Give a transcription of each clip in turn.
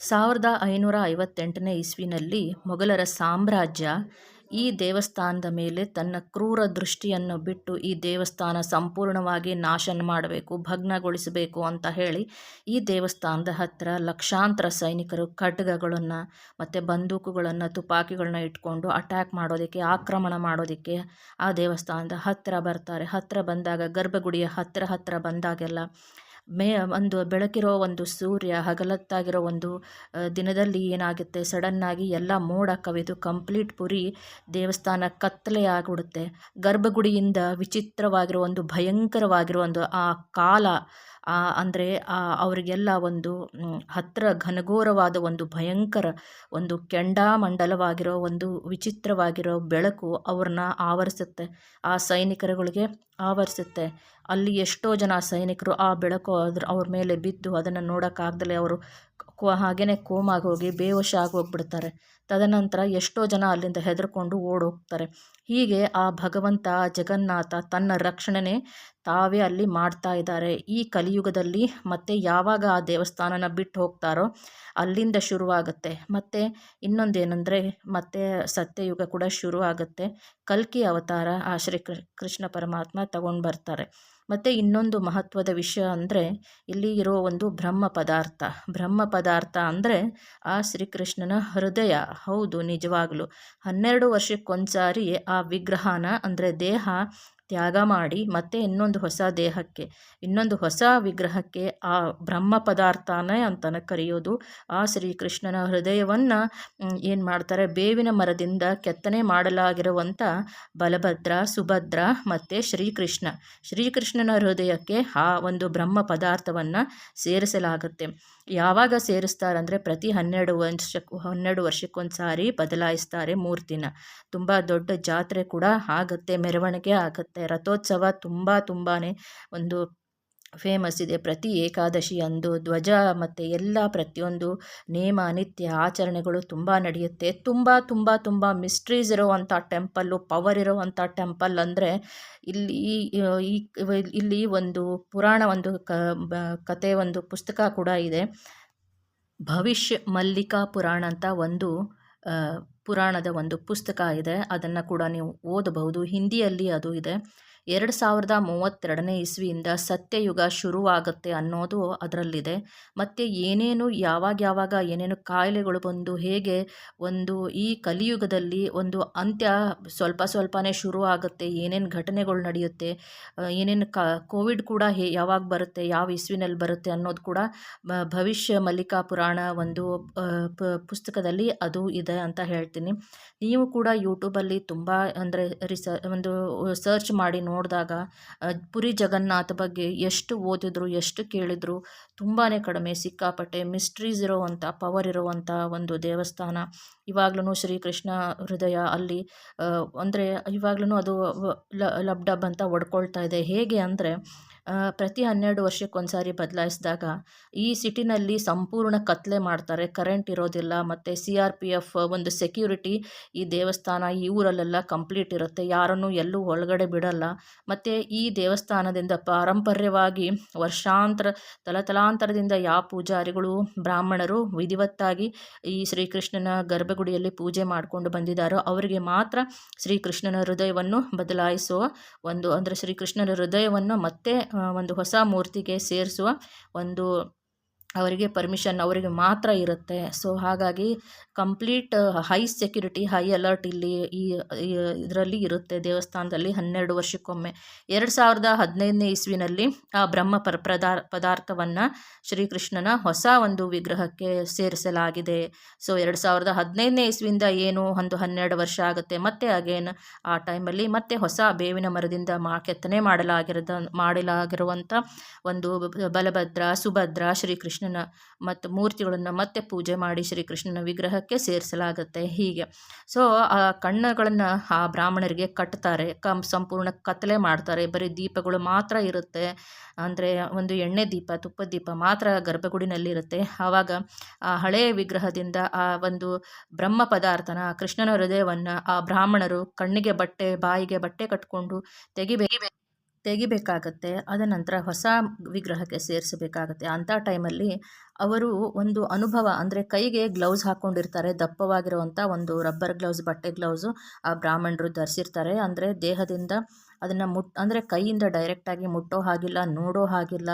ಸಾವಿರದ ಐನೂರ ಐವತ್ತೆಂಟನೇ ಇಸ್ವಿನಲ್ಲಿ ಮೊಘಲರ ಸಾಮ್ರಾಜ್ಯ ಈ ದೇವಸ್ಥಾನದ ಮೇಲೆ ತನ್ನ ಕ್ರೂರ ದೃಷ್ಟಿಯನ್ನು ಬಿಟ್ಟು ಈ ದೇವಸ್ಥಾನ ಸಂಪೂರ್ಣವಾಗಿ ನಾಶನ ಮಾಡಬೇಕು, ಭಗ್ನಗೊಳಿಸಬೇಕು ಅಂತ ಹೇಳಿ ಈ ದೇವಸ್ಥಾನದ ಹತ್ತಿರ ಲಕ್ಷಾಂತರ ಸೈನಿಕರು ಖಡ್ಗಗಳನ್ನು ಮತ್ತು ಬಂದೂಕುಗಳನ್ನು, ತುಪಾಕಿಗಳನ್ನ ಇಟ್ಕೊಂಡು ಅಟ್ಯಾಕ್ ಮಾಡೋದಕ್ಕೆ, ಆಕ್ರಮಣ ಮಾಡೋದಕ್ಕೆ ಆ ದೇವಸ್ಥಾನದ ಹತ್ತಿರ ಬರ್ತಾರೆ. ಹತ್ತಿರ ಬಂದಾಗ ಗರ್ಭಗುಡಿಯ ಹತ್ತಿರ ಹತ್ತಿರ ಬಂದಾಗೆಲ್ಲ ಮೇ, ಒಂದು ಬೆಳಕಿರೋ ಒಂದು ಸೂರ್ಯ, ಹಗಲತ್ತಾಗಿರೋ ಒಂದು ದಿನದಲ್ಲಿ ಏನಾಗುತ್ತೆ? ಸಡನ್ನಾಗಿ ಎಲ್ಲ ಮೋಡ ಕವಿದು ಕಂಪ್ಲೀಟ್ ಪುರಿ ದೇವಸ್ಥಾನ ಕತ್ತಲೆ ಆಗಿಬಿಡುತ್ತೆ. ಗರ್ಭಗುಡಿಯಿಂದ ವಿಚಿತ್ರವಾಗಿರೋ ಒಂದು ಭಯಂಕರವಾಗಿರೋ ಒಂದು ಆ ಕಾಲ ಅಂದರೆ ಅವರಿಗೆಲ್ಲ ಒಂದು ಹತ್ತಿರ ಘನಘೋರವಾದ ಒಂದು ಭಯಂಕರ ಒಂದು ಕೆಂಡಾಮಂಡಲವಾಗಿರೋ ಒಂದು ವಿಚಿತ್ರವಾಗಿರೋ ಬೆಳಕು ಅವ್ರನ್ನ ಆವರಿಸುತ್ತೆ. ಆ ಸೈನಿಕರುಗಳಿಗೆ ಆವರಿಸುತ್ತೆ. ಅಲ್ಲಿ ಎಷ್ಟೋ ಜನ ಸೈನಿಕರು ಆ ಬೆಳಕು ಅದ್ರ, ಅವ್ರ ಮೇಲೆ ಬಿದ್ದು ಅದನ್ನು ನೋಡೋಕ್ಕಾಗ್ದಲೇ ಅವರು ಹಾಗೆಯೇ ಕೋಮಾಗಿ ಹೋಗಿ ಬೇವಶ ಆಗಿ ಹೋಗ್ಬಿಡ್ತಾರೆ. ತದನಂತರ ಎಷ್ಟೋ ಜನ ಅಲ್ಲಿಂದ ಹೆದರ್ಕೊಂಡು ಓಡೋಗ್ತಾರೆ. ಹೀಗೆ ಆ ಭಗವಂತ, ಜಗನ್ನಾಥ ತನ್ನ ರಕ್ಷಣೆನೇ ತಾವೇ ಅಲ್ಲಿ ಮಾಡ್ತಾ ಇದ್ದಾರೆ. ಈ ಕಲಿಯುಗದಲ್ಲಿ ಮತ್ತೆ ಯಾವಾಗ ಆ ದೇವಸ್ಥಾನನ ಬಿಟ್ಟು ಹೋಗ್ತಾರೋ ಅಲ್ಲಿಂದ ಶುರುವಾಗುತ್ತೆ. ಮತ್ತು ಇನ್ನೊಂದೇನೆಂದರೆ, ಮತ್ತೆ ಸತ್ಯಯುಗ ಕೂಡ ಶುರುವಾಗುತ್ತೆ. ಕಲ್ಕಿ ಅವತಾರ ಆ ಶ್ರೀ ಕೃಷ್ಣ ಪರಮಾತ್ಮ ತಗೊಂಡು ಬರ್ತಾರೆ. ಮತ್ತು ಇನ್ನೊಂದು ಮಹತ್ವದ ವಿಷಯ ಅಂದರೆ ಇಲ್ಲಿ ಇರೋ ಒಂದು ಬ್ರಹ್ಮ ಪದಾರ್ಥ. ಬ್ರಹ್ಮ ಪದಾರ್ಥ ಅಂದರೆ ಆ ಶ್ರೀಕೃಷ್ಣನ ಹೃದಯ. ಹೌದು, ನಿಜವಾಗಲೂ. ಹನ್ನೆರಡು ವರ್ಷಕ್ಕೊಂದ್ಸಾರಿ ಆ ವಿಗ್ರಹನ ಅಂದರೆ ದೇಹ ತ್ಯಾಗ ಮಾಡಿ ಮತ್ತೆ ಇನ್ನೊಂದು ಹೊಸ ದೇಹಕ್ಕೆ, ಇನ್ನೊಂದು ಹೊಸ ವಿಗ್ರಹಕ್ಕೆ ಆ ಬ್ರಹ್ಮ ಪದಾರ್ಥನೇ ಅಂತಲೇ ಕರೆಯೋದು. ಆ ಶ್ರೀಕೃಷ್ಣನ ಹೃದಯವನ್ನು ಏನು ಮಾಡ್ತಾರೆ? ಬೇವಿನ ಮರದಿಂದ ಕೆತ್ತನೆ ಮಾಡಲಾಗಿರುವಂಥ ಬಲಭದ್ರ, ಸುಭದ್ರ ಮತ್ತು ಶ್ರೀಕೃಷ್ಣ. ಶ್ರೀಕೃಷ್ಣನ ಹೃದಯಕ್ಕೆ ಆ ಒಂದು ಬ್ರಹ್ಮ ಪದಾರ್ಥವನ್ನು ಸೇರಿಸಲಾಗುತ್ತೆ. ಯಾವಾಗ ಸೇರಿಸ್ತಾರಂದರೆ ಪ್ರತಿ ಹನ್ನೆರಡು ವರ್ಷಕ್ಕೆ, ಹನ್ನೆರಡು ವರ್ಷಕ್ಕೊಂದು ಸಾರಿ ಬದಲಾಯಿಸ್ತಾರೆ ದಿನ. ತುಂಬ ದೊಡ್ಡ ಜಾತ್ರೆ ಕೂಡ ಆಗುತ್ತೆ, ಮೆರವಣಿಗೆ ಆಗುತ್ತೆ. ರಥೋತ್ಸವ ತುಂಬ ತುಂಬಾ ಒಂದು ಫೇಮಸ್ ಇದೆ. ಪ್ರತಿ ಏಕಾದಶಿ ಅಂದು ಧ್ವಜ ಮತ್ತು ಎಲ್ಲ ಪ್ರತಿಯೊಂದು ನೇಮ, ನಿತ್ಯ ಆಚರಣೆಗಳು ತುಂಬ ನಡೆಯುತ್ತೆ. ತುಂಬ ತುಂಬ ತುಂಬ ಮಿಸ್ಟ್ರೀಸ್ ಇರುವಂಥ ಟೆಂಪಲ್ಲು ಪವರ್ ಇರುವಂಥ ಟೆಂಪಲ್ ಅಂದರೆ ಇಲ್ಲಿ, ಈ, ಇಲ್ಲಿ ಒಂದು ಪುರಾಣ ಒಂದು ಕತೆ, ಒಂದು ಪುಸ್ತಕ ಕೂಡ ಇದೆ. ಭವಿಷ್ಯ ಮಲ್ಲಿಕಾ ಪುರಾಣ ಅಂತ ಒಂದು ಪುರಾಣದ ಒಂದು ಪುಸ್ತಕ ಇದೆ. ಅದನ್ನು ಕೂಡ ನೀವು ಓದಬಹುದು. ಹಿಂದಿಯಲ್ಲಿ ಅದು ಇದೆ. ಎರಡು ಸಾವಿರದ ಮೂವತ್ತೆರಡನೇ ಇಸ್ವಿಯಿಂದ ಸತ್ಯಯುಗ ಶುರುವಾಗುತ್ತೆ ಅನ್ನೋದು ಅದರಲ್ಲಿದೆ. ಮತ್ತು ಏನೇನು ಯಾವಾಗ ಯಾವಾಗ ಏನೇನು ಕಾಯಿಲೆಗಳು ಬಂದು ಹೇಗೆ ಒಂದು ಈ ಕಲಿಯುಗದಲ್ಲಿ ಒಂದು ಅಂತ್ಯ ಸ್ವಲ್ಪ ಸ್ವಲ್ಪನೇ ಶುರು ಆಗುತ್ತೆ ಏನೇನು ಘಟನೆಗಳು ನಡೆಯುತ್ತೆ ಏನೇನು ಕ, ಕೋವಿಡ್ ಕೂಡ ಹೇ, ಯಾವಾಗ ಬರುತ್ತೆ, ಯಾವ ಇಸ್ವಿನಲ್ಲಿ ಬರುತ್ತೆ ಅನ್ನೋದು ಕೂಡ ಭವಿಷ್ಯ ಮಲ್ಲಿಕಾ ಪುರಾಣ ಒಂದು ಪುಸ್ತಕದಲ್ಲಿ ಅದು ಇದೆ ಅಂತ ಹೇಳ್ತೀನಿ. ನೀವು ಕೂಡ ಯೂಟ್ಯೂಬಲ್ಲಿ ತುಂಬ ಅಂದರೆ ರಿಸ, ಒಂದು, ಸರ್ಚ್ ಮಾಡಿ ನೋಡಿದಾಗ ಪುರಿ ಜಗನ್ನಾಥ ಬಗ್ಗೆ ಎಷ್ಟು ಓದಿದ್ರು, ಎಷ್ಟು ಕೇಳಿದ್ರು ತುಂಬಾ ಕಡಿಮೆ ಸಿಕ್ಕಾಪಟ್ಟೆ ಮಿಸ್ಟ್ರೀಸ್ ಇರೋವಂಥ ಪವರ್ ಇರುವಂಥ ಒಂದು ದೇವಸ್ಥಾನ. ಇವಾಗ್ಲೂ ಶ್ರೀಕೃಷ್ಣ ಹೃದಯ ಅಲ್ಲಿ ಅಂದರೆ ಇವಾಗ್ಲೂ ಅದು ಲಬ್ ಡಬ್ ಅಂತ ಒಡ್ಕೊಳ್ತಾ ಇದೆ. ಹೇಗೆ ಅಂದರೆ ಪ್ರತಿ ಹನ್ನೆರಡು ವರ್ಷಕ್ಕೆ ಒಂದ್ಸಾರಿ ಬದಲಾಯಿಸಿದಾಗ ಈ ಸಿಟಿನಲ್ಲಿ ಸಂಪೂರ್ಣ ಕತ್ಲೆ ಮಾಡ್ತಾರೆ. ಕರೆಂಟ್ ಇರೋದಿಲ್ಲ, ಮತ್ತು ಸಿ ಆರ್ ಪಿ ಎಫ್ ಒಂದು ಸೆಕ್ಯೂರಿಟಿ ಈ ದೇವಸ್ಥಾನ ಈ ಊರಲ್ಲೆಲ್ಲ ಕಂಪ್ಲೀಟ್ ಇರುತ್ತೆ. ಯಾರನ್ನು ಎಲ್ಲೂ ಒಳಗಡೆ ಬಿಡಲ್ಲ. ಮತ್ತು ಈ ದೇವಸ್ಥಾನದಿಂದ ಪಾರಂಪರ್ಯವಾಗಿ ವರ್ಷಾಂತರ, ತಲತಲಾಂತರದಿಂದ ಯಾವ ಪೂಜಾರಿಗಳು, ಬ್ರಾಹ್ಮಣರು ವಿಧಿವತ್ತಾಗಿ ಈ ಶ್ರೀಕೃಷ್ಣನ ಗರ್ಭಗುಡಿಯಲ್ಲಿ ಪೂಜೆ ಮಾಡಿಕೊಂಡು ಬಂದಿದ್ದಾರೋ ಅವರಿಗೆ ಮಾತ್ರ ಶ್ರೀಕೃಷ್ಣನ ಹೃದಯವನ್ನು ಬದಲಾಯಿಸುವ ಒಂದು, ಅಂದರೆ ಶ್ರೀಕೃಷ್ಣನ ಹೃದಯವನ್ನು ಮತ್ತೆ ಒಂದು ಹೊಸ ಮೂರ್ತಿಗೆ ಸೇರಿಸುವ ಒಂದು ಅವರಿಗೆ ಪರ್ಮಿಷನ್ ಅವರಿಗೆ ಮಾತ್ರ ಇರುತ್ತೆ. ಸೊ ಹಾಗಾಗಿ complete high security high alert ಇಲ್ಲಿ ಈ ಇದರಲ್ಲಿ ಇರುತ್ತೆ. ದೇವಸ್ಥಾನದಲ್ಲಿ ಹನ್ನೆರಡು ವರ್ಷಕ್ಕೊಮ್ಮೆ. ಎರಡು ಸಾವಿರದ ಹದಿನೈದನೇ ಇಸ್ವಿನಲ್ಲಿ ಆ ಬ್ರಹ್ಮ ಪರ, ಪ್ರದಾ, ಪದಾರ್ಥವನ್ನು ಶ್ರೀಕೃಷ್ಣನ ಹೊಸ ಒಂದು ವಿಗ್ರಹಕ್ಕೆ ಸೇರಿಸಲಾಗಿದೆ. ಸೊ ಎರಡು ಸಾವಿರದ ಹದಿನೈದನೇ ಇಸ್ವಿಯಿಂದ ಏನು ಒಂದು ಹನ್ನೆರಡು ವರ್ಷ ಆಗುತ್ತೆ. ಮತ್ತೆ ಅಗೇನ್ ಆ ಟೈಮಲ್ಲಿ ಮತ್ತೆ ಹೊಸ ಬೇವಿನ ಮರದಿಂದ ಮಾ ಕೆತ್ತನೆ ಮಾಡಲಾಗಿರೋದ ಮಾಡಲಾಗಿರುವಂಥ ಒಂದು ಬಲಭದ್ರ, ಸುಭದ್ರ ಶ್ರೀಕೃಷ್ಣನ ಮತ್ತು ಮೂರ್ತಿಗಳನ್ನು ಮತ್ತೆ ಪೂಜೆ ಮಾಡಿ ಶ್ರೀಕೃಷ್ಣನ ವಿಗ್ರಹಕ್ಕೆ ಸೇರಿಸಲಾಗುತ್ತೆ ಹೀಗೆ. ಸೊ ಆ ಕಣ್ಣುಗಳನ್ನು ಆ ಬ್ರಾಹ್ಮಣರಿಗೆ ಕಟ್ತಾರೆ, ಕಂ ಸಂಪೂರ್ಣ ಕತ್ತಲೆ ಮಾಡ್ತಾರೆ, ಬರೀ ದೀಪಗಳು ಮಾತ್ರ ಇರುತ್ತೆ. ಅಂದರೆ ಒಂದು ಎಣ್ಣೆ ದೀಪ ತುಪ್ಪದ ದೀಪ ಮಾತ್ರ ಗರ್ಭಗುಡಿನಲ್ಲಿರುತ್ತೆ. ಆವಾಗ ಆ ಹಳೆಯ ವಿಗ್ರಹದಿಂದ ಆ ಒಂದು ಬ್ರಹ್ಮ ಪದಾರ್ಥನ, ಕೃಷ್ಣನ ಹೃದಯವನ್ನು ಆ ಬ್ರಾಹ್ಮಣರು ಕಣ್ಣಿಗೆ ಬಟ್ಟೆ, ಬಾಯಿಗೆ ಬಟ್ಟೆ ಕಟ್ಕೊಂಡು ತೆಗಿಬೇಕು. ತೆಗಿಬೇಕಾಗತ್ತೆ ಅದ ನಂತರ ಹೊಸ ವಿಗ್ರಹಕ್ಕೆ ಸೇರಿಸಬೇಕಾಗತ್ತೆ. ಅಂಥ ಟೈಮಲ್ಲಿ ಅವರು ಒಂದು ಅನುಭವ ಅಂದರೆ ಕೈಗೆ ಗ್ಲೌಸ್ ಹಾಕ್ಕೊಂಡಿರ್ತಾರೆ ದಪ್ಪವಾಗಿರುವಂಥ ಒಂದು ರಬ್ಬರ್ ಗ್ಲೌಸ್ ಬಟ್ಟೆ ಗ್ಲೌಸು ಆ ಬ್ರಾಹ್ಮಣರು ಧರಿಸಿರ್ತಾರೆ. ಅಂದರೆ ದೇಹದಿಂದ ಅದನ್ನು ಮುಟ್, ಅಂದರೆ ಕೈಯಿಂದ ಡೈರೆಕ್ಟಾಗಿ ಮುಟ್ಟೋ ಹಾಗಿಲ್ಲ, ನೋಡೋ ಹಾಗಿಲ್ಲ,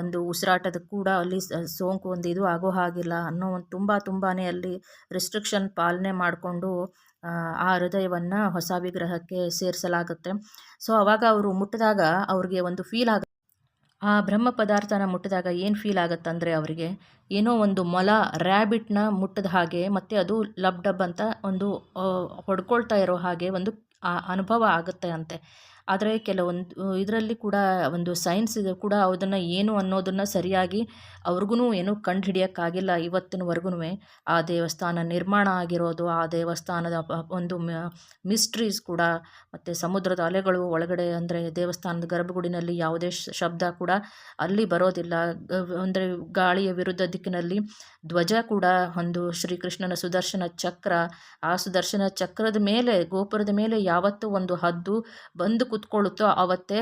ಒಂದು ಉಸಿರಾಟದ ಕೂಡ ಅಲ್ಲಿ ಸೋಂಕು ಒಂದು ಇದು ಆಗೋ ಹಾಗಿಲ್ಲ ಅನ್ನೋ ಒಂದು ತುಂಬ ತುಂಬಾ ಅಲ್ಲಿ ರಿಸ್ಟ್ರಿಕ್ಷನ್ ಪಾಲನೆ ಮಾಡಿಕೊಂಡು, ಆ ಹೃದಯವನ್ನು ಹೊಸ ವಿಗ್ರಹಕ್ಕೆ ಸೇರಿಸಲಾಗುತ್ತೆ. ಸೊ ಅವಾಗ ಅವರು ಮುಟ್ಟಿದಾಗ ಅವ್ರಿಗೆ ಒಂದು ಫೀಲ್ ಆಗ ಆ ಬ್ರಹ್ಮ ಪದಾರ್ಥನ ಮುಟ್ಟಿದಾಗ ಏನು ಫೀಲ್ ಆಗುತ್ತಂದರೆ ಅವರಿಗೆ? ಏನೋ ಒಂದು ಮೊಲ ರ್ಯಾಬಿಟ್ನ ಮುಟ್ಟಿದ ಹಾಗೆ, ಮತ್ತು ಅದು ಲಬ್ ಡಬ್ ಅಂತ ಒಂದು ಹೊಡ್ಕೊಳ್ತಾ ಇರೋ ಹಾಗೆ ಒಂದು ಅನುಭವ ಆಗುತ್ತೆ ಅಂತೆ. ಆದರೆ ಕೆಲವೊಂದು ಇದರಲ್ಲಿ ಕೂಡ ಒಂದು ಸೈನ್ಸ್ ಇದು ಕೂಡ ಅದನ್ನು ಏನು ಅನ್ನೋದನ್ನು ಸರಿಯಾಗಿ ಅವ್ರಿಗೂ ಏನೂ ಕಂಡು ಹಿಡಿಯೋಕ್ಕಾಗಿಲ್ಲ ಇವತ್ತಿನವರೆಗೂ ಆ ದೇವಸ್ಥಾನ ನಿರ್ಮಾಣ ಆಗಿರೋದು, ಆ ದೇವಸ್ಥಾನದ ಒಂದು ಮಿಸ್ಟ್ರೀಸ್ ಕೂಡ, ಮತ್ತು ಸಮುದ್ರದ ಅಲೆಗಳು ಒಳಗಡೆ ಅಂದರೆ ದೇವಸ್ಥಾನದ ಗರ್ಭಗುಡಿನಲ್ಲಿ ಯಾವುದೇ ಶಬ್ದ ಕೂಡ ಅಲ್ಲಿ ಬರೋದಿಲ್ಲ. ಅಂದರೆ ಗಾಳಿಯ ವಿರುದ್ಧ ದಿಕ್ಕಿನಲ್ಲಿ ಧ್ವಜ ಕೂಡ ಒಂದು ಶ್ರೀಕೃಷ್ಣನ ಸುದರ್ಶನ ಚಕ್ರ. ಆ ಸುದರ್ಶನ ಚಕ್ರದ ಮೇಲೆ, ಗೋಪುರದ ಮೇಲೆ ಯಾವತ್ತೂ ಒಂದು ಹದ್ದು ಬಂದು ಕುತ್ಕೊಳ್ಳುತ್ತೋ ಅವತ್ತೇ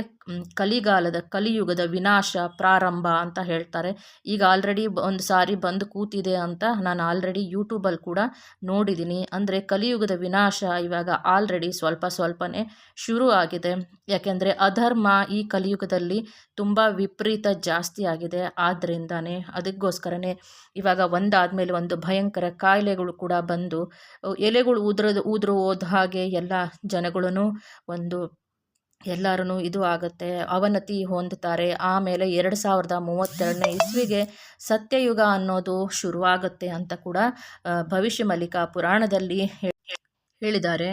ಕಲಿಗಾಲದ ಕಲಿಯುಗದ ವಿನಾಶ, ಪ್ರಾರಂಭ ಅಂತ ಹೇಳ್ತಾರೆ. ಈಗ ಆಲ್ರೆಡಿ ಒಂದು ಸಾರಿ ಬಂದು ಕೂತಿದೆ ಅಂತ ನಾನು ಆಲ್ರೆಡಿ ಯೂಟ್ಯೂಬಲ್ಲಿ ಕೂಡ ನೋಡಿದ್ದೀನಿ ಅಂದರೆ ಕಲಿಯುಗದ ವಿನಾಶ ಇವಾಗ ಆಲ್ರೆಡಿ ಸ್ವಲ್ಪ ಸ್ವಲ್ಪನೇ ಶುರು ಆಗಿದೆ. ಯಾಕೆಂದರೆ ಅಧರ್ಮ ಈ ಕಲಿಯುಗದಲ್ಲಿ ತುಂಬ ವಿಪರೀತ ಜಾಸ್ತಿ ಆಗಿದೆ. ಆದ್ದರಿಂದನೇ ಅದಕ್ಕೋಸ್ಕರನೇ ಇವಾಗ ಒಂದಾದಮೇಲೆ ಒಂದು ಭಯಂಕರ ಕಾಯಿಲೆಗಳು ಕೂಡ ಬಂದು, ಎಲೆಗಳು ಉದ್ರದು, ಉದುರು ಹೋದ ಹಾಗೆ ಎಲ್ಲ ಜನಗಳೂ ಒಂದು ಎಲ್ಲರೂ ಇದು ಆಗುತ್ತೆ. ಅವನತಿ ಹೊಂದುತ್ತಾರೆ. ಆಮೇಲೆ ಎರಡು ಸಾವಿರದ ಮೂವತ್ತೆರಡನೇ ಇಸ್ವಿಗೆ ಸತ್ಯಯುಗ ಅನ್ನೋದು ಶುರುವಾಗುತ್ತೆ ಅಂತ ಕೂಡ ಭವಿಷ್ಯ ಮಲ್ಲಿಕಾ ಪುರಾಣದಲ್ಲಿ ಹೇಳಿದ್ದಾರೆ.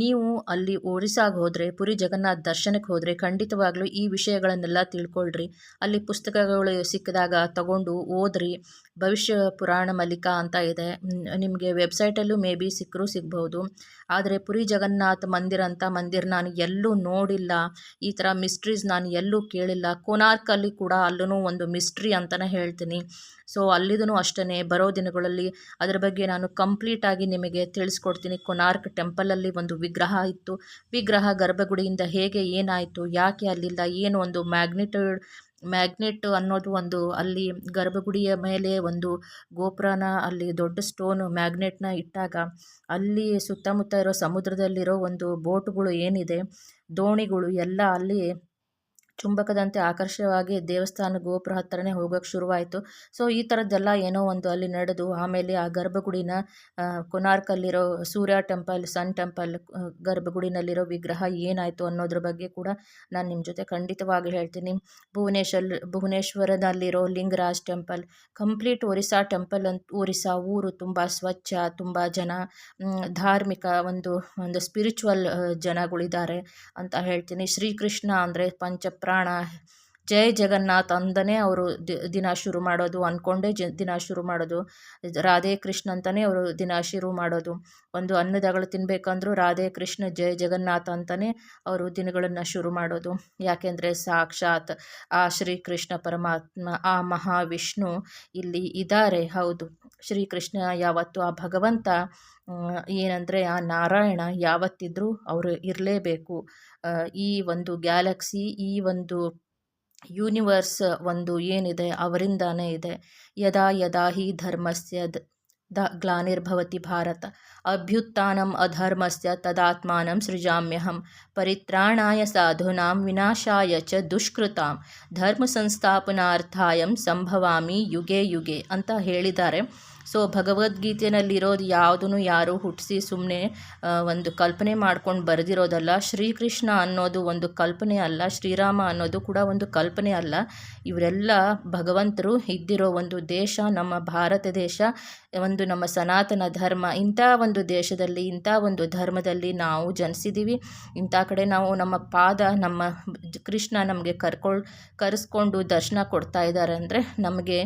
ನೀವು ಅಲ್ಲಿ ಒರಿಸ್ಸಾಗೆ ಹೋದರೆ, ಪುರಿ ಜಗನ್ನಾಥ ದರ್ಶನಕ್ಕೆ ಹೋದರೆ ಖಂಡಿತವಾಗ್ಲೂ ಈ ವಿಷಯಗಳನ್ನೆಲ್ಲ ತಿಳ್ಕೊಳ್ರಿ. ಅಲ್ಲಿ ಪುಸ್ತಕಗಳು ಸಿಕ್ಕಿದಾಗ ತಗೊಂಡು ಓದ್ರಿ. ಭವಿಷ್ಯ ಪುರಾಣ ಮಲ್ಲಿಕಾ ಅಂತ ಇದೆ. ನಿಮಗೆ ವೆಬ್ಸೈಟಲ್ಲೂ ಮೇ ಬಿ ಸಿಕ್ಕರೂ ಸಿಗ್ಬೋದು. ಆದರೆ ಪುರಿ ಜಗನ್ನಾಥ ಮಂದಿರ ಅಂತ ಮಂದಿರ ನಾನು ಎಲ್ಲೂ ನೋಡಿಲ್ಲ. ಈ ಥರ ಮಿಸ್ಟ್ರೀಸ್ ನಾನು ಎಲ್ಲೂ ಕೇಳಿಲ್ಲ. ಕೋನಾರ್ಕಲ್ಲಿ ಕೂಡ ಅಲ್ಲೂ ಒಂದು ಮಿಸ್ಟ್ರಿ ಅಂತಲೇ ಹೇಳ್ತೀನಿ. ಸೊ ಅಲ್ಲಿದೂ ಅಷ್ಟೇ ಬರೋ ದಿನಗಳಲ್ಲಿ ಅದರ ಬಗ್ಗೆ ನಾನು ಕಂಪ್ಲೀಟಾಗಿ ನಿಮಗೆ ತಿಳಿಸ್ಕೊಡ್ತೀನಿ. ಕೊನಾರ್ಕ್ ಟೆಂಪಲಲ್ಲಿ ಒಂದು ವಿಗ್ರಹ ಇತ್ತು. ವಿಗ್ರಹ ಗರ್ಭಗುಡಿಯಿಂದ ಹೇಗೆ ಏನಾಯಿತು, ಯಾಕೆ ಅಲ್ಲಿಲ್ಲ ಏನು ಒಂದು ಮ್ಯಾಗ್ನಿಟ್ಯೂಡ್ ಮ್ಯಾಗ್ನೆಟ್ ಅನ್ನೋದು ಒಂದು ಅಲ್ಲಿ ಗರ್ಭಗುಡಿಯ ಮೇಲೆ ಒಂದು ಗೋಪುರನ, ಅಲ್ಲಿ ದೊಡ್ಡ ಸ್ಟೋನ್ ಮ್ಯಾಗ್ನೆಟ್ನ ಇಟ್ಟಾಗ ಅಲ್ಲಿ ಸುತ್ತಮುತ್ತ ಇರೋ ಸಮುದ್ರದಲ್ಲಿರೋ ಒಂದು ಬೋಟ್ಗಳು ಏನಿದೆ, ದೋಣಿಗಳು ಎಲ್ಲ ಅಲ್ಲಿ ಚುಂಬಕದಂತೆ ಆಕರ್ಷವಾಗಿ ದೇವಸ್ಥಾನ ಗೋಪುರ ಹತ್ತಿರನೇ ಹೋಗೋಕ್ಕೆ ಶುರುವಾಯಿತು. ಸೊ ಈ ಥರದ್ದೆಲ್ಲ ಏನೋ ಒಂದು ಅಲ್ಲಿ ನಡೆದು, ಆಮೇಲೆ ಆ ಗರ್ಭಗುಡಿನ ಕೊನಾರ್ಕಲ್ಲಿರೋ ಸೂರ್ಯ ಟೆಂಪಲ್, ಸನ್ ಟೆಂಪಲ್ ಗರ್ಭಗುಡಿನಲ್ಲಿರೋ ವಿಗ್ರಹ ಏನಾಯಿತು ಅನ್ನೋದ್ರ ಬಗ್ಗೆ ಕೂಡ ನಾನು ನಿಮ್ಮ ಜೊತೆ ಖಂಡಿತವಾಗಿ ಹೇಳ್ತೀನಿ. Bhubaneswar, ಭುವನೇಶ್ವರದಲ್ಲಿರೋ Lingaraj temple, complete Orissa temple ಅಂತ ಒರಿಸ್ಸಾ ಊರು ತುಂಬ ಸ್ವಚ್ಛ, ತುಂಬ ಜನ ಧಾರ್ಮಿಕ ಒಂದು ಒಂದು ಸ್ಪಿರಿಚುವಲ್ ಜನಗಳಿದ್ದಾರೆ ಅಂತ ಹೇಳ್ತೀನಿ. ಶ್ರೀಕೃಷ್ಣ ಅಂದರೆ ಪಂಚ ಪ್ರಾಣ. ಜೈ ಜಗನ್ನಾಥ್ ಅಂದನೇ ಅವರು ದಿನ ಶುರು ಮಾಡೋದು. ಅಂದ್ಕೊಂಡೇ ಜ, ದಿನ ಶುರು ಮಾಡೋದು. ರಾಧೆ ಕೃಷ್ಣ ಅಂತಲೇ ಅವರು ದಿನ ಶುರು ಮಾಡೋದು. ಒಂದು ಅನ್ನದಗಳು ತಿನ್ನಬೇಕಂದ್ರೂ ರಾಧೆ ಕೃಷ್ಣ, ಜೈ ಜಗನ್ನಾಥ ಅಂತಲೇ ಅವರು ದಿನಗಳನ್ನು ಶುರು ಮಾಡೋದು. ಯಾಕೆಂದರೆ ಸಾಕ್ಷಾತ್ ಆ ಶ್ರೀಕೃಷ್ಣ ಪರಮಾತ್ಮ, ಆ ಮಹಾವಿಷ್ಣು ಇಲ್ಲಿ ಇದ್ದಾರೆ. ಹೌದು. ಶ್ರೀಕೃಷ್ಣ ಯಾವತ್ತು ಆ ಭಗವಂತ ಏನಂದರೆ ಆ ನಾರಾಯಣ ಯಾವತ್ತಿದ್ರೂ ಅವರು ಇರಲೇಬೇಕು. ಈ ಒಂದು ಗ್ಯಾಲಕ್ಸಿ, ಈ ಒಂದು ಯೂನಿವರ್ಸ್ ಒಂದು ಏನಿದೆ ಅವರಿಂದಾನೇ ಇದೆ. ಯದಾ ಯದಾ ಹಿ ಧರ್ಮಸ್ಯ ದ ಗ್ಲಾನಿರ್ಭವತಿ ಭಾರತ. ಅಭ್ಯುತ್ಥಾನಂ ಅಧರ್ಮಸ್ಯ ತದಾತ್ಮಾನಂ ಸೃಜಾಮ್ಯಹಂ. ಪರಿತ್ರಾಣಾಯ ಸಾಧೂನಾಂ ವಿನಾಶಾಯ ಚ ದುಷ್ಕೃತಾಂ. ಧರ್ಮ ಸಂಸ್ಥಾಪನಾರ್ಥಾಯಂ ಸಂಭವಾಮಿ ಯುಗೆ ಯುಗೆ ಅಂತ ಹೇಳಿದ್ದಾರೆ. ಸೊ ಭಗವದ್ಗೀತೆಯಲ್ಲಿರೋದು ಯಾವುದೂ ಯಾರು ಹುಟ್ಟಿಸಿ ಸುಮ್ಮನೆ ಒಂದು ಕಲ್ಪನೆ ಮಾಡ್ಕೊಂಡು ಬರೆದಿರೋದಲ್ಲ. ಶ್ರೀಕೃಷ್ಣ ಅನ್ನೋದು ಒಂದು ಕಲ್ಪನೆ ಅಲ್ಲ, ಶ್ರೀರಾಮ ಅನ್ನೋದು ಕೂಡ ಒಂದು ಕಲ್ಪನೆ ಅಲ್ಲ. ಇವರೆಲ್ಲ ಭಗವಂತರು ಇದ್ದಿರೋ ಒಂದು ದೇಶ, ನಮ್ಮ ಭಾರತ ದೇಶ, ಒಂದು ನಮ್ಮ ಸನಾತನ ಧರ್ಮ, ಇಂಥ ಒಂದು ದೇಶದಲ್ಲಿ, ಇಂಥ ಒಂದು ಧರ್ಮದಲ್ಲಿ ನಾವು ಜನಿಸಿದ್ದೀವಿ ಇಂಥ ಕಡೆ ನಾವು ನಮ್ಮ ಪಾದ, ನಮ್ಮ ಕೃಷ್ಣ ನಮಗೆ ಕರ್ಕೊಳ್, ಕರೆಸ್ಕೊಂಡು ದರ್ಶನ ಕೊಡ್ತಾ ಇದ್ದಾರೆ. ಅಂದರೆ ನಮಗೆ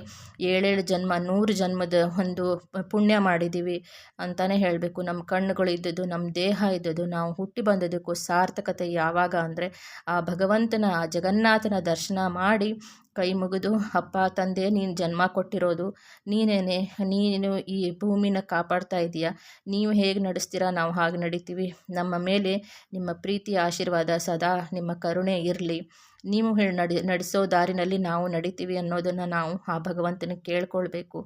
ಏಳೇಳು ಜನ್ಮ, ನೂರು ಜನ್ಮದ ಒಂದು ಒಂದು ಪುಣ್ಯ ಮಾಡಿದ್ದೀವಿ ಅಂತಲೇ ಹೇಳಬೇಕು. ನಮ್ಮ ಕಣ್ಣುಗಳು ಇದ್ದದ್ದು, ನಮ್ಮ ದೇಹ ಇದ್ದದ್ದು, ನಾವು ಹುಟ್ಟಿ ಬಂದದಕ್ಕೂ ಸಾರ್ಥಕತೆ ಯಾವಾಗ ಅಂದರೆ ಆ ಭಗವಂತನ, ಆ ಜಗನ್ನಾಥನ ದರ್ಶನ ಮಾಡಿ ಕೈ ಮುಗಿದು, ಅಪ್ಪ, ತಂದೆ, ನೀನು ಜನ್ಮ ಕೊಟ್ಟಿರೋದು, ನೀನೇನೆ, ನೀನು ಈ ಭೂಮಿನ ಕಾಪಾಡ್ತಾ ಇದೀಯಾ? ನೀವು ಹೇಗೆ ನಡೆಸ್ತೀರಾ? ನಾವು ಹಾಗೆ ನಡಿತೀವಿ. ನಮ್ಮ ಮೇಲೆ ನಿಮ್ಮ ಪ್ರೀತಿ ಆಶೀರ್ವಾದ ಸದಾ ನಿಮ್ಮ ಕರುಣೆ ಇರಲಿ. ನೀವು ಹೇಳಿ ನಡಿ, ನಡೆಸೋ ದಾರಿನಲ್ಲಿ ನಾವು ನಡಿತೀವಿ ಅನ್ನೋದನ್ನು ನಾವು ಆ ಭಗವಂತನ ಕೇಳ್ಕೊಳ್ಬೇಕು.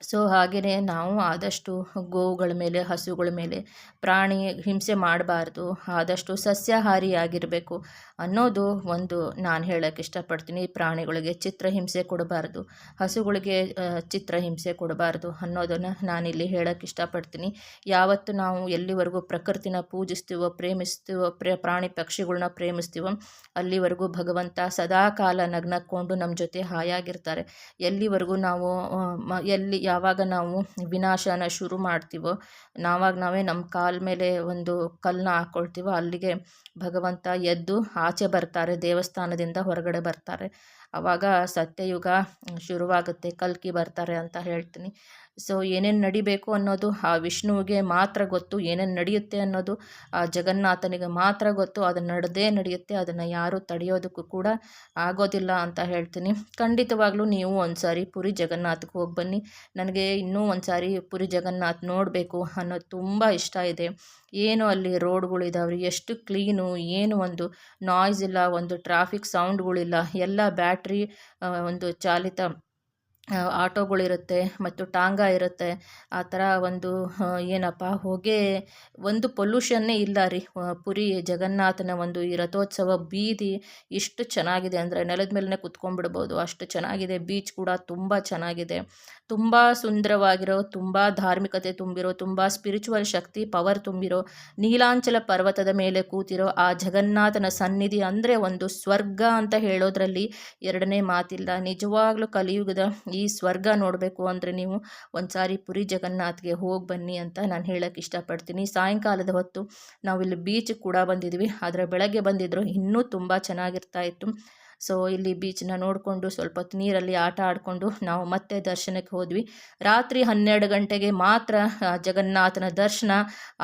ಸೊ ಹಾಗೆಯೇ ನಾವು ಆದಷ್ಟು ಗೋವುಗಳ ಮೇಲೆ ಹಸುಗಳ ಮೇಲೆ ಪ್ರಾಣಿ ಹಿಂಸೆ ಮಾಡಬಾರ್ದು. ಆದಷ್ಟು ಸಸ್ಯಾಹಾರಿಯಾಗಿರಬೇಕು. ಅನ್ನೋದು ಒಂದು ನಾನು ಹೇಳೋಕ್ಕೆ ಇಷ್ಟಪಡ್ತೀನಿ. ಪ್ರಾಣಿಗಳಿಗೆ ಚಿತ್ರಹಿಂಸೆ ಕೊಡಬಾರ್ದು. ಹಸುಗಳಿಗೆ ಚಿತ್ರಹಿಂಸೆ ಕೊಡಬಾರ್ದು ಅನ್ನೋದನ್ನು ನಾನಿಲ್ಲಿ ಹೇಳೋಕ್ಕೆ ಇಷ್ಟಪಡ್ತೀನಿ. ಯಾವತ್ತು ನಾವು ಎಲ್ಲಿವರೆಗೂ ಪ್ರಕೃತಿನ ಪೂಜಿಸ್ತೀವೋ, ಪ್ರೇಮಿಸ್ತೀವೋ, ಪ್ರೇ, ಪ್ರಾಣಿ ಪಕ್ಷಿಗಳನ್ನ ಪ್ರೇಮಿಸ್ತೀವೋ, ಅಲ್ಲಿವರೆಗೂ ಭಗವಂತ ಸದಾಕಾಲ ನಗ್ನಕ್ಕೊಂಡು ನಮ್ಮ ಜೊತೆ ಹಾಯಾಗಿರ್ತಾರೆ. ಎಲ್ಲಿವರೆಗೂ ನಾವು ಎಲ್ಲಿ, ಯಾವಾಗ ನಾವು ವಿನಾಶನ ಶುರು ಮಾಡ್ತೀವೋ, ನಾವಾಗ ನಾವೇ ನಮ್ಮ ಕಾಲ ಮೇಲೆ ಒಂದು ಕಲ್ಲನ್ನ ಹಾಕ್ಕೊಳ್ತೀವೋ ಅಲ್ಲಿಗೆ ಭಗವಂತ ಎದ್ದು ಆಚೆ ಬರ್ತಾರೆ ದೇವಸ್ಥಾನದಿಂದ ಹೊರಗಡೆ ಬರ್ತಾರೆ. ಆವಾಗ ಸತ್ಯಯುಗ ಶುರುವಾಗುತ್ತೆ, ಕಲ್ಕಿ ಬರ್ತಾರೆ ಅಂತ ಹೇಳ್ತೀನಿ. ಸೊ ಏನೇನು ನಡಿಬೇಕು ಅನ್ನೋದು, ಆ ವಿಷ್ಣುವಿಗೆ ಮಾತ್ರ ಗೊತ್ತು, ಏನೇನು ನಡೆಯುತ್ತೆ ಅನ್ನೋದು, ಆ ಜಗನ್ನಾಥನಿಗೆ ಮಾತ್ರ ಗೊತ್ತು, ಅದು ನಡೆದೇ ನಡೆಯುತ್ತೆ, ಅದನ್ನು ಯಾರೂ ತಡೆಯೋದಕ್ಕೂ ಕೂಡ ಆಗೋದಿಲ್ಲ ಅಂತ ಹೇಳ್ತೀನಿ. ಖಂಡಿತವಾಗ್ಲೂ ನೀವು ಒಂದು ಸಾರಿ ಪುರಿ ಜಗನ್ನಾಥಕ್ಕೆ ಹೋಗಿ ಬನ್ನಿ. ನನಗೆ ಇನ್ನೂ ಒಂದು ಸಾರಿ ಪುರಿ ಜಗನ್ನಾಥ್ ನೋಡಬೇಕು ಅನ್ನೋದು ತುಂಬ ಇಷ್ಟ ಇದೆ. ಏನು ಅಲ್ಲಿ ರೋಡ್ಗಳಿದಾವ್ರಿ ಎಷ್ಟು ಕ್ಲೀನು, ಏನು ಒಂದು ನಾಯ್ಸ್ ಇಲ್ಲ, ಒಂದು ಟ್ರಾಫಿಕ್ ಸೌಂಡ್ಗಳಿಲ್ಲ, ಎಲ್ಲ ಬ್ಯಾಟ್ರಿ ಒಂದು ಚಾಲಿತ ಆಟೋಗಳಿರುತ್ತೆ ಮತ್ತು ಟಾಂಗಾ ಇರುತ್ತೆ. ಆ ಥರ ಒಂದು ಏನಪ್ಪ, ಹೊಗೆ, ಒಂದು ಪೊಲ್ಯೂಷನ್ನೇ ಇಲ್ಲ ರೀ. ಪುರಿ ಜಗನ್ನಾಥನ ಒಂದು ಈ ರಥೋತ್ಸವ ಬೀದಿ ಇಷ್ಟು ಚೆನ್ನಾಗಿದೆ ಅಂದರೆ ನೆಲದ ಮೇಲೇ ಕುತ್ಕೊಂಡ್ಬಿಡ್ಬೋದು. ಅಷ್ಟು ಚೆನ್ನಾಗಿದೆ, ಬೀಚ್ ಕೂಡ ತುಂಬ ಚೆನ್ನಾಗಿದೆ. ತುಂಬ ಸುಂದರವಾಗಿರೋ, ತುಂಬ ಧಾರ್ಮಿಕತೆ ತುಂಬಿರೋ, ತುಂಬ ಸ್ಪಿರಿಚುವಲ್ ಶಕ್ತಿ ಪವರ್ ತುಂಬಿರೋ, ನೀಲಾಂಚಲ ಪರ್ವತದ ಮೇಲೆ ಕೂತಿರೋ ಆ ಜಗನ್ನಾಥನ ಸನ್ನಿಧಿ ಅಂದರೆ ಒಂದು ಸ್ವರ್ಗ ಅಂತ ಹೇಳೋದ್ರಲ್ಲಿ ಎರಡನೇ ಮಾತಿಲ್ಲ. ನಿಜವಾಗ್ಲೂ ಕಲಿಯುಗದ ಈ ಸ್ವರ್ಗ ನೋಡಬೇಕು ಅಂದರೆ ನೀವು ಒಂದು ಸಾರಿ ಪುರಿ ಜಗನ್ನಾಥ್ಗೆ ಹೋಗಿ ಬನ್ನಿ ಅಂತ ನಾನು ಹೇಳೋಕ್ಕೆ ಇಷ್ಟಪಡ್ತೀನಿ. ಸಾಯಂಕಾಲದ ಹೊತ್ತು ನಾವು ಇಲ್ಲಿ ಬೀಚ್ ಕೂಡ ಬಂದಿದ್ವಿ. ಆದರೆ ಬೆಳಗ್ಗೆ ಬಂದಿದ್ದರು ಇನ್ನೂ ತುಂಬ ಚೆನ್ನಾಗಿರ್ತಾ ಇತ್ತು. ಸೊ ಇಲ್ಲಿ ಬೀಚನ್ನ ನೋಡಿಕೊಂಡು ಸ್ವಲ್ಪ ಹೊತ್ತು ನೀರಲ್ಲಿ ಆಟ ಆಡಿಕೊಂಡು ನಾವು ಮತ್ತೆ ದರ್ಶನಕ್ಕೆ ಹೋದ್ವಿ. ರಾತ್ರಿ ಹನ್ನೆರಡು ಗಂಟೆಗೆ ಮಾತ್ರ ಜಗನ್ನಾಥನ ದರ್ಶನ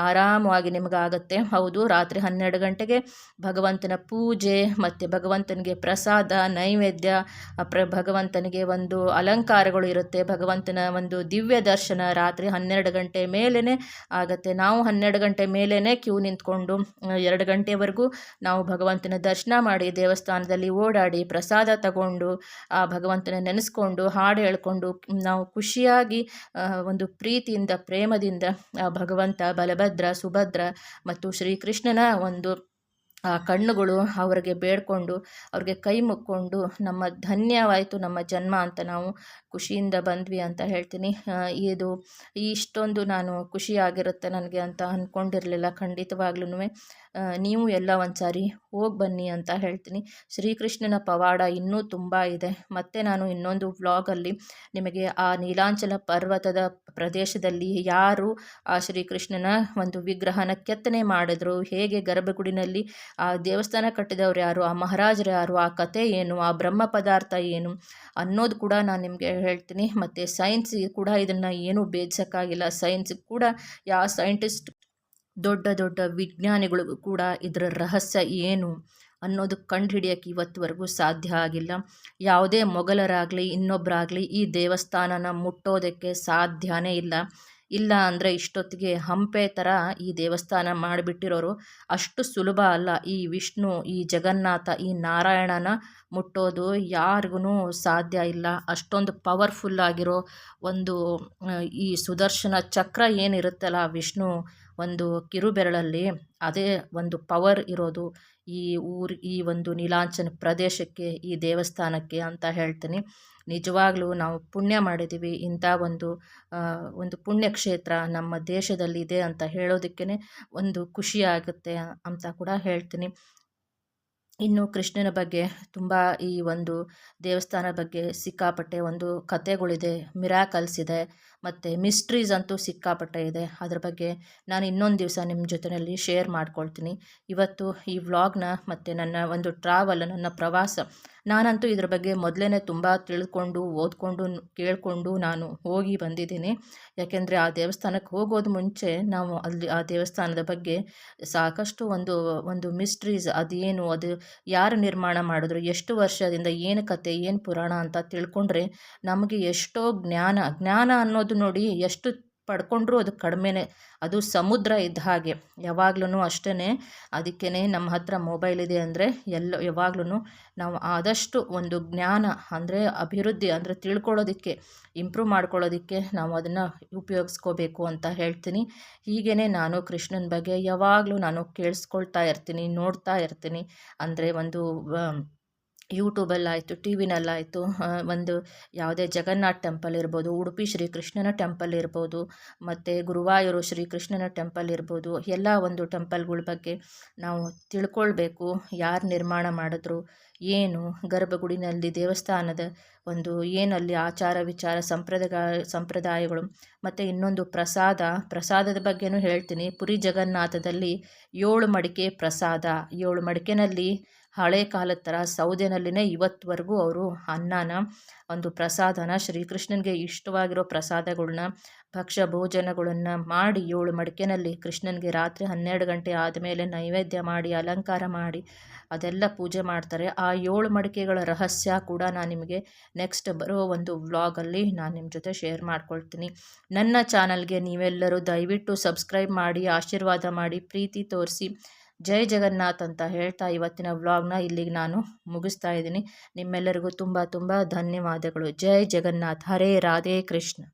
ಆರಾಮವಾಗಿ ನಿಮಗಾಗತ್ತೆ ಹೌದು, ರಾತ್ರಿ ಹನ್ನೆರಡು ಗಂಟೆಗೆ ಭಗವಂತನ ಪೂಜೆ, ಮತ್ತು ಭಗವಂತನಿಗೆ ಪ್ರಸಾದ, ನೈವೇದ್ಯ ಪ್ರ, ಭಗವಂತನಿಗೆ ಒಂದು ಅಲಂಕಾರಗಳು ಇರುತ್ತೆ. ಭಗವಂತನ ಒಂದು ದಿವ್ಯ ದರ್ಶನ ರಾತ್ರಿ ಹನ್ನೆರಡು ಗಂಟೆ ಮೇಲೇ ಆಗುತ್ತೆ. ನಾವು ಹನ್ನೆರಡು ಗಂಟೆ ಮೇಲೇ ಕ್ಯೂ ನಿಂತ್ಕೊಂಡು ಎರಡು ಗಂಟೆವರೆಗೂ ನಾವು ಭಗವಂತನ ದರ್ಶನ ಮಾಡಿ ದೇವಸ್ಥಾನದಲ್ಲಿ ಓಡಾಡಿ ಓಡಾಡಿ ಪ್ರಸಾದ ತಗೊಂಡು, ಆ ಭಗವಂತನ ನೆನೆಸ್ಕೊಂಡು, ಹಾಡು ಹೇಳ್ಕೊಂಡು, ನಾವು ಖುಷಿಯಾಗಿ ಒಂದು ಪ್ರೀತಿಯಿಂದ, ಪ್ರೇಮದಿಂದ, ಆ, ಭಗವಂತ, ಬಲಭದ್ರ, ಸುಭದ್ರ ಮತ್ತು ಶ್ರೀಕೃಷ್ಣನ ಒಂದು, ಆ, ಕಣ್ಣುಗಳು ಅವರಿಗೆ ಬೇಡ್ಕೊಂಡು, ಅವ್ರಿಗೆ ಕೈ ಮುಕ್ಕೊಂಡು, ನಮ್ಮ ಧನ್ಯವಾಯಿತು, ನಮ್ಮ ಜನ್ಮ ಅಂತ ನಾವು ಖುಷಿಯಿಂದ ಬಂದ್ವಿ ಅಂತ ಹೇಳ್ತೀನಿ. ಇದು ಇಷ್ಟೊಂದು ನಾನು ಖುಷಿಯಾಗಿರುತ್ತೆ ನನಗೆ ಅಂತ ಅಂದ್ಕೊಂಡಿರಲಿಲ್ಲ ಖಂಡಿತವಾಗ್ಲೂ ನೀವು ಎಲ್ಲ ಒಂದು ಸಾರಿ ಹೋಗಿ ಬನ್ನಿ ಅಂತ ಹೇಳ್ತೀನಿ. ಶ್ರೀಕೃಷ್ಣನ ಪವಾಡ ಇನ್ನೂ ತುಂಬ ಇದೆ. ಮತ್ತು ನಾನು ಇನ್ನೊಂದು ವ್ಲಾಗಲ್ಲಿ ನಿಮಗೆ ಆ ನೀಲಾಂಚಲ ಪರ್ವತದ ಪ್ರದೇಶದಲ್ಲಿ ಯಾರು ಆ ಶ್ರೀಕೃಷ್ಣನ ಒಂದು ವಿಗ್ರಹನ ಕೆತ್ತನೆ ಮಾಡಿದ್ರು, ಹೇಗೆ ಗರ್ಭಗುಡಿನಲ್ಲಿ ಆ ದೇವಸ್ಥಾನ ಕಟ್ಟಿದವರು ಯಾರು, ಆ ಮಹಾರಾಜರು ಯಾರು, ಆ ಕತೆ ಏನು, ಆ ಬ್ರಹ್ಮ ಪದಾರ್ಥ ಏನು ಅನ್ನೋದು ಕೂಡ ನಾನು ನಿಮಗೆ ಹೇಳ್ತೀನಿ. ಮತ್ತು ಸೈನ್ಸ್ ಕೂಡ ಇದನ್ನು ಏನೂ ಬೇಜಕ್ಕಾಗಿಲ್ಲ ಸೈನ್ಸ್ ಕೂಡ ಯಾವ ಸೈಂಟಿಸ್ಟ್ ದೊಡ್ಡ ದೊಡ್ಡ ವಿಜ್ಞಾನಿಗಳಿಗೂ ಕೂಡ ಇದರ ರಹಸ್ಯ ಏನು ಅನ್ನೋದು ಕಂಡುಹಿಡಿಯೋಕ್ಕೆ ಇವತ್ತುವರೆಗೂ ಸಾಧ್ಯ ಆಗಿಲ್ಲ. ಯಾವುದೇ ಮೊಘಲರಾಗಲಿ ಇನ್ನೊಬ್ಬರಾಗಲಿ ಈ ದೇವಸ್ಥಾನನ ಮುಟ್ಟೋದಕ್ಕೆ ಸಾಧ್ಯನೇ ಇಲ್ಲ. ಇಲ್ಲ ಅಂದರೆ ಇಷ್ಟೊತ್ತಿಗೆ ಹಂಪೆ ಥರ ಈ ದೇವಸ್ಥಾನ ಮಾಡಿಬಿಟ್ಟಿರೋರು ಅಷ್ಟು ಸುಲಭ ಅಲ್ಲ. ಈ ವಿಷ್ಣು, ಈ ಜಗನ್ನಾಥ, ಈ ನಾರಾಯಣನ ಮುಟ್ಟೋದು ಯಾರಿಗೂ ಸಾಧ್ಯ ಇಲ್ಲ. ಅಷ್ಟೊಂದು ಪವರ್ಫುಲ್ ಆಗಿರೋ ಒಂದು ಈ ಸುದರ್ಶನ ಚಕ್ರ ಏನಿರುತ್ತಲ್ಲ ವಿಷ್ಣು ಒಂದು ಕಿರುಬೆರಳಲ್ಲಿ ಅದೇ ಒಂದು ಪವರ್ ಇರೋದು ಈ ಊರು, ಈ ಒಂದು ನೀಲಾಂಚನ ಪ್ರದೇಶಕ್ಕೆ, ಈ ದೇವಸ್ಥಾನಕ್ಕೆ ಅಂತ ಹೇಳ್ತೀನಿ. ನಿಜವಾಗ್ಲೂ ನಾವು ಪುಣ್ಯ ಮಾಡಿದ್ದೀವಿ. ಇಂಥ ಒಂದು ಒಂದು ಪುಣ್ಯಕ್ಷೇತ್ರ ನಮ್ಮ ದೇಶದಲ್ಲಿದೆ ಅಂತ ಹೇಳೋದಕ್ಕೇ ಒಂದು ಖುಷಿ ಆಗುತ್ತೆ ಅಂತ ಕೂಡ ಹೇಳ್ತೀನಿ. ಇನ್ನು ಕೃಷ್ಣನ ಬಗ್ಗೆ ತುಂಬ ಈ ಒಂದು ದೇವಸ್ಥಾನ ಬಗ್ಗೆ ಸಿಕ್ಕಾಪಟ್ಟೆ ಒಂದು ಕಥೆಗಳಿದೆ ಮಿರಾಕಲ್ಸ್ ಇದೆ. ಮತ್ತು ಮಿಸ್ಟ್ರೀಸ್ ಅಂತೂ ಸಿಕ್ಕಾಪಟ್ಟೆ ಇದೆ. ಅದ್ರ ಬಗ್ಗೆ ನಾನು ಇನ್ನೊಂದು ದಿವಸ ನಿಮ್ಮ ಜೊತೆಯಲ್ಲಿ ಶೇರ್ ಮಾಡ್ಕೊಳ್ತೀನಿ. ಇವತ್ತು ಈ ವ್ಲಾಗ್ನ ಮತ್ತು ನನ್ನ ಒಂದು ಟ್ರಾವಲ್ ನನ್ನ ಪ್ರವಾಸ ನಾನಂತೂ ಇದ್ರ ಬಗ್ಗೆ ಮೊದಲೇ ತುಂಬ ತಿಳ್ಕೊಂಡು, ಓದ್ಕೊಂಡು, ಕೇಳಿಕೊಂಡು ನಾನು ಹೋಗಿ ಬಂದಿದ್ದೀನಿ. ಯಾಕೆಂದರೆ ಆ ದೇವಸ್ಥಾನಕ್ಕೆ ಹೋಗೋದು ಮುಂಚೆ ನಾವು ಅಲ್ಲಿ ಆ ದೇವಸ್ಥಾನದ ಬಗ್ಗೆ ಸಾಕಷ್ಟು ಒಂದು ಒಂದು ಮಿಸ್ಟ್ರೀಸ್ ಅದೇನು, ಅದು ಯಾರು ನಿರ್ಮಾಣ ಮಾಡಿದ್ರು, ಎಷ್ಟು ವರ್ಷದಿಂದ ಏನು ಕತೆ, ಏನು ಪುರಾಣ ಅಂತ ತಿಳ್ಕೊಂಡ್ರೆ ನಮಗೆ ಎಷ್ಟೋ ಜ್ಞಾನ ಜ್ಞಾನ ಅನ್ನೋದು ನೋಡಿ ಎಷ್ಟು ಪಡ್ಕೊಂಡ್ರೂ ಅದು ಕಡಿಮೆನೆ. ಅದು ಸಮುದ್ರ ಇದ್ದ ಹಾಗೆ. ಯಾವಾಗ್ಲೂ ಅಷ್ಟೇ ಅದಕ್ಕೇ ನಮ್ಮ ಹತ್ರ ಮೊಬೈಲ್ ಇದೆ ಅಂದರೆ ಎಲ್ಲ ಯಾವಾಗ್ಲೂ ನಾವು ಆದಷ್ಟು ಒಂದು ಜ್ಞಾನ ಅಂದರೆ ಅಭಿವೃದ್ಧಿ ಅಂದರೆ ತಿಳ್ಕೊಳ್ಳೋದಕ್ಕೆ ಇಂಪ್ರೂವ್ ಮಾಡ್ಕೊಳ್ಳೋದಕ್ಕೆ ನಾವು ಅದನ್ನು ಉಪಯೋಗಿಸ್ಕೋಬೇಕು ಅಂತ ಹೇಳ್ತೀನಿ. ಹೀಗೇ ನಾನು ಕೃಷ್ಣನ ಬಗ್ಗೆ ಯಾವಾಗಲೂ ನಾನು ಕೇಳಿಸ್ಕೊಳ್ತಾ ಇರ್ತೀನಿ, ನೋಡ್ತಾ ಇರ್ತೀನಿ. ಅಂದರೆ ಒಂದು ಯೂಟ್ಯೂಬಲ್ಲಾಯಿತು, ಟಿ ವಿನಲ್ಲಾಯಿತು ಒಂದು ಯಾವುದೇ ಜಗನ್ನಾಥ್ ಟೆಂಪಲ್ ಇರ್ಬೋದು, ಉಡುಪಿ ಶ್ರೀ ಕೃಷ್ಣನ ಟೆಂಪಲ್ ಇರ್ಬೋದು, ಮತ್ತು ಗುರುವಾಯೂರು ಶ್ರೀಕೃಷ್ಣನ ಟೆಂಪಲ್ ಇರ್ಬೋದು, ಎಲ್ಲ ಒಂದು ಟೆಂಪಲ್ಗಳ ಬಗ್ಗೆ ನಾವು ತಿಳ್ಕೊಳ್ಬೇಕು, ಯಾರು ನಿರ್ಮಾಣ ಮಾಡಿದ್ರು, ಏನು, ಗರ್ಭಗುಡಿನಲ್ಲಿ ದೇವಸ್ಥಾನದ ಒಂದು ಏನಲ್ಲಿ ಆಚಾರ ವಿಚಾರ ಸಂಪ್ರದಾಯ ಸಂಪ್ರದಾಯಗಳು, ಮತ್ತು ಇನ್ನೊಂದು ಪ್ರಸಾದ, ಪ್ರಸಾದದ ಬಗ್ಗೆನೂ ಹೇಳ್ತೀನಿ, ಪುರಿ ಜಗನ್ನಾಥದಲ್ಲಿ ಏಳು ಮಡಿಕೆ ಪ್ರಸಾದ, ಏಳು ಮಡಿಕೆನಲ್ಲಿ ಹಳೆ ಕಾಲದ ಥರ ಸೌದೆನಲ್ಲಿನೇ ಇವತ್ತುವರೆಗೂ ಅವರು ಅನ್ನನ, ಒಂದು ಪ್ರಸಾದನ, ಶ್ರೀಕೃಷ್ಣನಿಗೆ ಇಷ್ಟವಾಗಿರೋ ಪ್ರಸಾದಗಳನ್ನ ಭಕ್ಷ್ಯ ಭೋಜನಗಳನ್ನು ಮಾಡಿ ಏಳು ಮಡಿಕೆನಲ್ಲಿ ಕೃಷ್ಣನಿಗೆ ರಾತ್ರಿ ಹನ್ನೆರಡು ಗಂಟೆ ಆದಮೇಲೆ ನೈವೇದ್ಯ ಮಾಡಿ, ಅಲಂಕಾರ ಮಾಡಿ, ಅದೆಲ್ಲ ಪೂಜೆ ಮಾಡ್ತಾರೆ. ಆ ಏಳು ಮಡಿಕೆಗಳ ರಹಸ್ಯ ಕೂಡ ನಾನು ನಿಮಗೆ ನೆಕ್ಸ್ಟ್ ಬರೋ ಒಂದು ವ್ಲಾಗಲ್ಲಿ ನಾನು ನಿಮ್ಮ ಜೊತೆ ಶೇರ್ ಮಾಡ್ಕೊಳ್ತೀನಿ. ನನ್ನ ಚಾನಲ್ಗೆ ನೀವೆಲ್ಲರೂ ದಯವಿಟ್ಟು ಸಬ್ಸ್ಕ್ರೈಬ್ ಮಾಡಿ, ಆಶೀರ್ವಾದ ಮಾಡಿ, ಪ್ರೀತಿ ತೋರಿಸಿ. ಜೈ ಜಗನ್ನಾಥ್ ಅಂತ ಹೇಳ್ತಾ ಇವತ್ತಿನ ವ್ಲಾಗ್ನ ಇಲ್ಲಿಗೆ ನಾನು ಮುಗಿಸ್ತಾ ಇದ್ದೀನಿ. ನಿಮ್ಮೆಲ್ಲರಿಗೂ ತುಂಬ ತುಂಬ ಧನ್ಯವಾದಗಳು. ಜೈ ಜಗನ್ನಾಥ್. ಹರೇ ರಾಧೇ ಕೃಷ್ಣ.